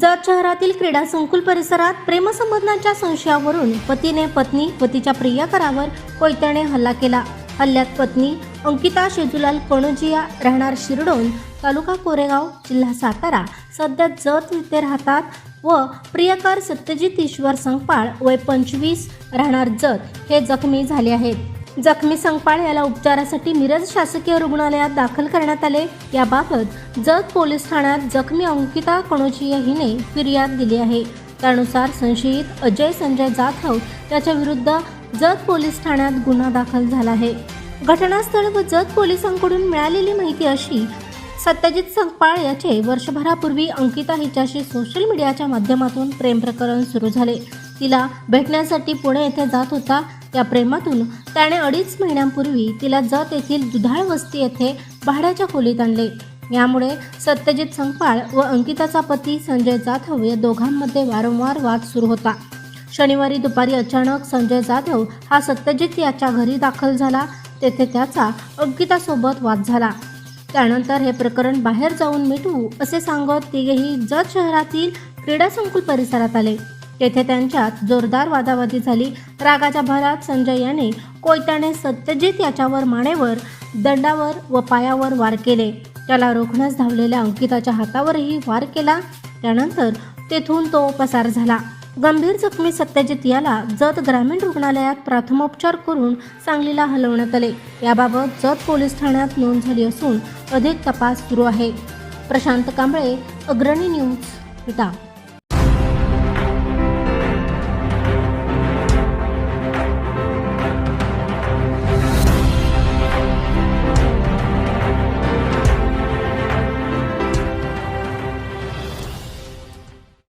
जत शहरातील क्रीडा संकुल परिसरात प्रेमसंबंधाच्या संशयावरून पतीने पत्नी व तिच्या प्रियकरावर कोयत्याने हल्ला केला. हल्ल्यात पत्नी अंकिता शेजुलाल कणोजिया राहणार शिरडोन तालुका कोरेगाव जिल्हा सातारा. सध्या जत येथे राहतात व प्रियकर सत्यजित ईश्वर संगपाळ वय पंचवीस राहणार जत. हे जखमी झाले आहेत. जखमी संगपाळ याला उपचारासाठी मिरज शासकीय रुग्णालयात दाखल करण्यात आले. याबाबत जत पोलीस ठाण्यात जखमी अंकिता कणोचिया हिने फिर्याद दिली आहे. त्यानुसार संशयित अजय संजय जाधव त्याच्या विरुद्ध जत पोलीस ठाण्यात गुन्हा दाखल झाला आहे. घटनास्थळ व जत पोलिसांकडून मिळालेली माहिती अशी सत्यजित संगपाळ याचे वर्षभरापूर्वी अंकिता हिच्याशी सोशल मीडियाच्या माध्यमातून प्रेम प्रकरण सुरू झाले. तिला भेटण्यासाठी पुणे येथे जात होता. या प्रेमातून त्याने अडीच महिन्यांपूर्वी तिला जत येथील दुधाळ वस्ती येथे भाड्याच्या खोलीत आणले. यामुळे सत्यजित संगपाळ व अंकिताचा पती संजय जाधव या दोघांमध्ये वारंवार वाद सुरू होता. शनिवारी दुपारी अचानक संजय जाधव हा सत्यजित याच्या घरी दाखल झाला. तेथे त्याचा अंकितासोबत वाद झाला. त्यानंतर हे प्रकरण बाहेर जाऊन मिटवू असे सांगत तिघेही जत शहरातील क्रीडा संकुल परिसरात आले. तेथे त्यांच्यात जोरदार वादावादी झाली. रागाच्या भरात संजय याने कोयत्याने सत्यजित याच्यावर मानेवर दंडावर व पायावर वार केले. त्याला रोखण्यास धावलेल्या अंकिताच्या हातावरही वार केला. त्यानंतर तेथून तो पसार झाला. गंभीर जखमी सत्यजित याला जत ग्रामीण रुग्णालयात प्रथमोपचार करून सांगलीला हलवण्यात आले. याबाबत जत पोलीस ठाण्यात नोंद झाली असून अधिक तपास सुरू आहे. प्रशांत कांबळे अग्रणी न्यूज विटा